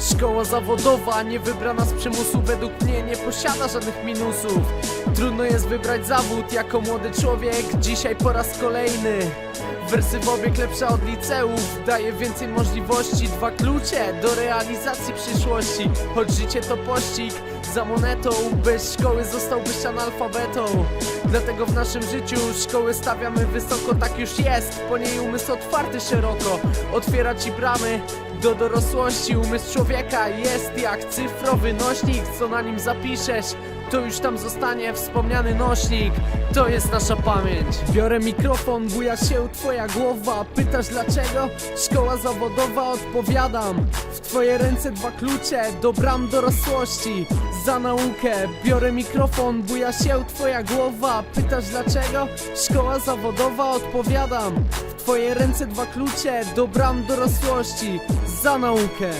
Szkoła zawodowa, nie wybrana z przymusu. Według mnie nie posiada żadnych minusów. Trudno jest wybrać zawód jako młody człowiek. Dzisiaj po raz kolejny. Wersy w obieg lepsza od liceów. Daje więcej możliwości. Dwa klucze do realizacji przyszłości. Choć życie to pościg za monetą Bez szkoły zostałbyś analfabetą Dlatego w naszym życiu szkoły stawiamy wysoko Tak już jest, po niej umysł otwarty szeroko. Otwiera ci bramy do dorosłości Umysł człowieka jest jak cyfrowy nośnik. Co na nim zapiszesz to już tam zostanie wspomniany nośnik. To jest nasza pamięć. Biorę mikrofon, buja się twoja głowa. Pytasz dlaczego? Szkoła zawodowa? Odpowiadam. W twoje ręce dwa klucze do bram dorosłości Za naukę. Biorę mikrofon, buja się twoja głowa. Pytasz dlaczego? Szkoła zawodowa odpowiadam. W twoje ręce dwa klucze do bram dorosłości. Za naukę.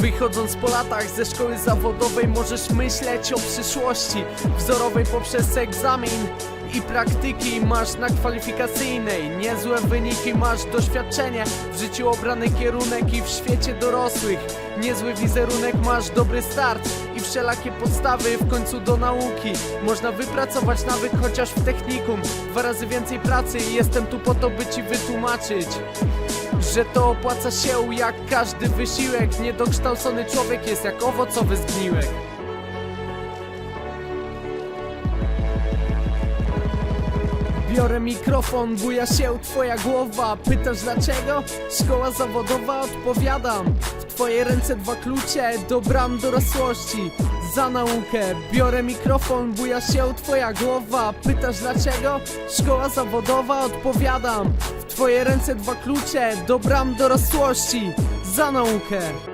Wychodząc po latach ze szkoły zawodowej możesz myśleć o przyszłości. Wzorowej poprzez egzamin i praktyki masz na kwalifikacyjnej. Niezłe wyniki, masz doświadczenie. W życiu obrany kierunek i w świecie dorosłych. Niezły wizerunek, masz dobry start I wszelakie podstawy w końcu do nauki. Można wypracować nawyk chociaż w technikum. Dwa razy więcej pracy i jestem tu po to by ci wytłumaczyć że to opłaca się jak każdy wysiłek. Niedokształcony człowiek jest jak owocowy zgniłek Biorę mikrofon, buja się twoja głowa. Pytasz dlaczego? Szkoła zawodowa odpowiadam. W twoje ręce dwa klucze do bram dorosłości. Za naukę Biorę mikrofon, buja się twoja głowa. Pytasz dlaczego? Szkoła zawodowa odpowiadam. W twoje ręce dwa klucze do bram dorosłości. Za naukę